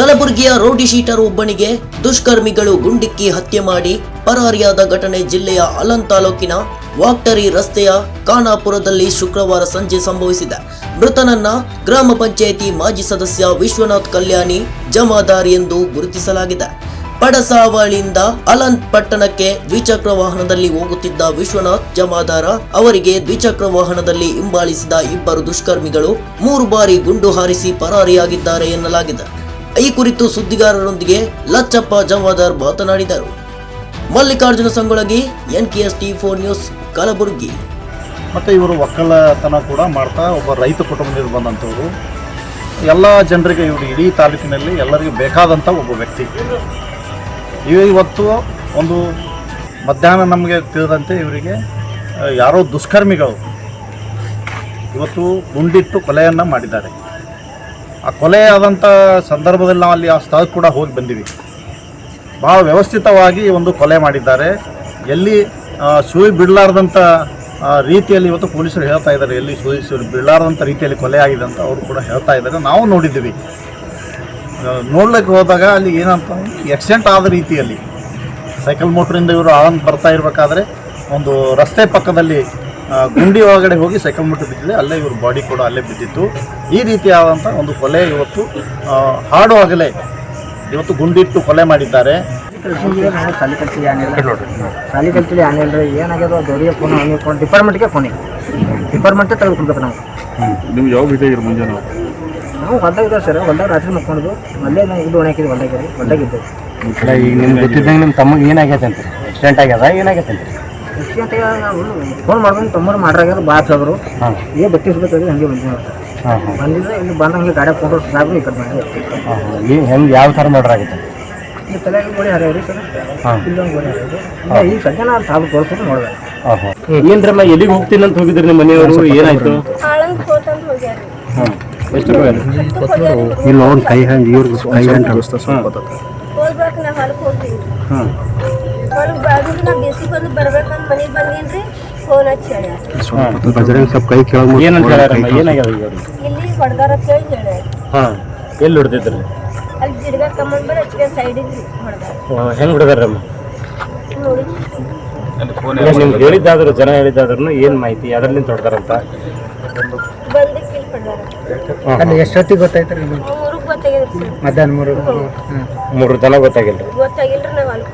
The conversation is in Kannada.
ಕಲಬುರಗಿಯ ರೌಡಿ ಶೀಟರ್ ಒಬ್ಬನಿಗೆ ದುಷ್ಕರ್ಮಿಗಳು ಗುಂಡಿಕ್ಕಿ ಹತ್ಯೆ ಮಾಡಿ ಪರಾರಿಯಾದ ಘಟನೆ ಜಿಲ್ಲೆಯ ಅಲನ್ ತಾಲೂಕಿನ ವಾಕ್ಟರಿ ರಸ್ತೆಯ ಖಾನಾಪುರದಲ್ಲಿ ಶುಕ್ರವಾರ ಸಂಜೆ ಸಂಭವಿಸಿದೆ. ಮೃತನನ್ನ ಗ್ರಾಮ ಪಂಚಾಯಿತಿ ಮಾಜಿ ಸದಸ್ಯ ವಿಶ್ವನಾಥ್ ಕಲ್ಯಾಣಿ ಜಮಾದಾರ್ ಎಂದು ಗುರುತಿಸಲಾಗಿದೆ. ಪಡಸಾವಳಿಯಿಂದ ಅಲಂತ್ ಪಟ್ಟಣಕ್ಕೆ ದ್ವಿಚಕ್ರ ವಾಹನದಲ್ಲಿ ಹೋಗುತ್ತಿದ್ದ ವಿಶ್ವನಾಥ್ ಜಮಾದಾರ ಅವರಿಗೆ ದ್ವಿಚಕ್ರ ವಾಹನದಲ್ಲಿ ಹಿಂಬಾಲಿಸಿದ ಇಬ್ಬರು ದುಷ್ಕರ್ಮಿಗಳು ಮೂರು ಬಾರಿ ಗುಂಡು ಹಾರಿಸಿ ಪರಾರಿಯಾಗಿದ್ದಾರೆ ಎನ್ನಲಾಗಿದೆ. ಈ ಕುರಿತು ಸುದ್ದಿಗಾರರೊಂದಿಗೆ ಲಚ್ಚಪ್ಪ ಜಮಾದಾರ್ ಮಾತನಾಡಿದರು. Mallikarjuna Sangolagi NKS T four news, Kalaburagi. ಮತ್ತು ಇವರು ಒಕ್ಕಲತನ ಕೂಡ ಮಾಡ್ತಾ ಒಬ್ಬ ರೈತ ಕುಟುಂಬದಿಂದ ಬಂದಂಥವ್ರು ಎಲ್ಲ ಜನರಿಗೆ ಇವರು ಇಡೀ ತಾಲೂಕಿನಲ್ಲಿ ಎಲ್ಲರಿಗೂ ಬೇಕಾದಂಥ ಒಬ್ಬ ವ್ಯಕ್ತಿ. ಇವತ್ತು ಒಂದು ಮಧ್ಯಾಹ್ನ ನಮಗೆ ತಿಳಿದಂತೆ ಇವರಿಗೆ ಯಾರೋ ದುಷ್ಕರ್ಮಿಗಳು ಇವತ್ತು ಗುಂಡಿಟ್ಟು ಕೊಲೆಯನ್ನು ಮಾಡಿದ್ದಾರೆ. ಆ ಕೊಲೆ ಆದಂಥ ಸಂದರ್ಭದಲ್ಲಿ ನಾವು ಅಲ್ಲಿ ಆ ಸ್ಥಳಕ್ಕೆ ಕೂಡ ಹೋಗಿ ಬಂದಿವಿ. ಭಾಳ ವ್ಯವಸ್ಥಿತವಾಗಿ ಒಂದು ಕೊಲೆ ಮಾಡಿದ್ದಾರೆ. ಎಲ್ಲಿ ಸೂಯಿ ಬಿಡಲಾರ್ದಂಥ ರೀತಿಯಲ್ಲಿ ಇವತ್ತು ಪೊಲೀಸರು ಹೇಳ್ತಾ ಇದ್ದಾರೆ. ಎಲ್ಲಿ ಸುಳಿ ಸುಳಿ ಬಿಡಲಾರ್ದಂಥ ರೀತಿಯಲ್ಲಿ ಕೊಲೆ ಆಗಿದೆ ಅಂತ ಅವರು ಕೂಡ ಹೇಳ್ತಾ ಇದ್ದಾರೆ. ನಾವು ನೋಡಿದ್ದೀವಿ. ನೋಡ್ಲಿಕ್ಕೆ ಹೋದಾಗ ಅಲ್ಲಿ ಏನಂತ ಆಕ್ಸಿಡೆಂಟ್ ಆದ ರೀತಿಯಲ್ಲಿ. ಸೈಕಲ್ ಮೋಟ್ರಿಂದ ಇವರು ಆಳಂತ ಬರ್ತಾ ಇರಬೇಕಾದ್ರೆ ಒಂದು ರಸ್ತೆ ಪಕ್ಕದಲ್ಲಿ ಗುಂಡಿ ಒಳಗಡೆ ಹೋಗಿ ಸೈಕಲ್ ಮೋಟ್ರ್ ಬಿದ್ದಿದೆ ಅಲ್ಲೇ ಇವ್ರ ಬಾಡಿ ಕೂಡ ಅಲ್ಲೇ ಬಿದ್ದಿತ್ತು. ಈ ರೀತಿಯಾದಂಥ ಒಂದು ಕೊಲೆ ಇವತ್ತು ಆ, ಹಾಡುವಾಗಲೇ ಇವತ್ತು ಗುಂಡಿಟ್ಟು ಕೊಲೆ ಮಾಡಿದ್ದಾರೆ. ಸಾಲಿ ಕಲ್ತಿವಿ ಏನಿಲ್ಲ ಸಾಲಿ ಕಲ್ತಿವಿ ಏನಿಲ್ಲ ರೀ ಏನಾಗ್ಯದ ದೊಡ್ಡ ಫೋನ್ ಫೋನ್ ಡಿಪಾರ್ಟ್ಮೆಂಟ್ಗೆ ಫೋನಿ ಡಿಪಾರ್ಟ್ಮೆಂಟೇ ತೆಗೆದುಕೊಳ್ಬೇಕು ನಾವು. ನಿಮ್ಗೆ ಯಾವ ಬಿದ್ದಾಗಿರಿ ಮುಂಜಾನೆ ನಾವು? ಹೊಲ್ದಾಗ ಇದ್ದೇವೆ ಸರ್. ಹೊಲ್ದಾಗ ರಾತ್ರಿ ಮಕ್ಕೊಂಡಿದ್ದು ಅಲ್ಲೇ ನಾವು ಇದು ಒಣಗಿದ್ವಿ ಹೊಲ್ದಾಗ ಹೊಲ್ದಾಗಿದ್ದೇವೆ ಅಲ್ಲ ಈಗ ನಿಮ್ಗೆ ಗೊತ್ತಿದ್ದಂಗೆ ನಿಮ್ಮ ತಮ್ಮಗೆ ಏನಾಗೈತೆ ಅಂತ ಆಕ್ಸಿಡೆಂಟ್ ಆಗ್ಯದ? ಏನಾಗೈತೆ ಅಂತ ಫೋನ್ ಮಾಡ್ಕೊಂಡು ತಮ್ಮರು ಮಾಡ್ರಾಗ್ಯಾರ ಬಾತ್ ಹೋದ್ರು ಹಾಂ. ಏ ಬಟ್ಟೆ ಸಿಗುತ್ತೆ ಹಂಗೆ ನಾವು ಹಾಂ ಹಾಂ. ಬಂದಿದ್ರೆ ಇಲ್ಲಿ ಬಂದ ಹಂಗೆ ಗಾಡಿ ಕೊಂಡು ಸಾಕು ಈ ಕಡೆ ಮಾಡಿ ಹಾಂ ಹಾಂ. ಹೆಂಗೆ ಯಾವ ಥರ ಮಾಡ್ರಾಗೈತೆ ಈ ತಲೆಗೆ ಗೋಳಿ ಹರಿಯವ್ರಿ ಸರ್ ಹಾಂ. ಇಲ್ಲೊಂದು ಗೋಳಿ ಹರಿಯೋದು ಈ ಸದ್ಯ ನಾನು ಸಾಬ್ ತೋರಿಸ್ಬಿಟ್ಟು ನೋಡಿದೆ. ಹಾಂ ಹಾಂ. ಏನ್ರಮ್ಮ ಎಲ್ಲಿಗೆ ಹೋಗ್ತೀನಿ ಅಂತ ಹೋಗಿದ್ರಿ ನಿಮ್ಮ ಮನೆಯವರು? ಏನಾಯ್ತು? ಹಾಂ. ಎಷ್ಟು ಇಲ್ಲ ಅವ್ನು ಕೈ ಹ್ಯಾಂಡ್ ಇವ್ರಿಗೆ ಕೈ ಹ್ಯಾಂಡ್ ಹಾಂ. ನಾ ಬೇಸಿ ಬಂದು ಬರ್ಬೇಕಂತ ಮನೆಗೆ ಬಂದೀನಿ ಫೋನ್ ಹಚ್ಚಿ ಹೇಳಿ ಬಜರಂಗ್ ಸ್ವಲ್ಪ ಕೈ ಕೇಳೋದು ಏನಂತ ಏನಾಗ್ಯಾವ ಈಗ ಅವ್ರಿಗೆ? ಇಲ್ಲಿ ಹೊಡೆದಾರ ಕೇಳಿ ಹೇಳಿ ಹಾಂ. ಎಲ್ಲಿ ಹೊಡೆದಿದ್ರಿ? ಅಲ್ಲಿ ಗಿಡಗ ಕಮ್ಮನ್ ಬರ ಹಚ್ಚಿಗೆ ಸೈಡಿಗೆ ಹೊಡೆದಾರ. ಹೆಂಗೆ ಹೊಡೆದಾರಮ್ಮ ನೋಡಿ. ನಿಮ್ಗೆ ಹೇಳಿದ್ದಾದ್ರು ಜನ ಹೇಳಿದ್ದಾದ್ರು ಏನು ಮಾಹಿತಿ? ಅದರಲ್ಲಿ ತೊಡ್ತಾರಂತ ಹೊಡೆದಾರ ಅಲ್ಲಿ ಎಷ್ಟೊತ್ತಿಗೆ ಗೊತ್ತಾಯ್ತು ರೀ ಗೊತ್ತಾಗಿದ್ರಿ ಮಧ್ಯಾಹ್ನ ಮೂರು ಮೂರು ಜನ ಗೊತ್ತಾಗಿಲ್ಲ ಗೊತ್ತಾಗಿಲ್ರಿ ನಾವು ಅಲ್ಲಿ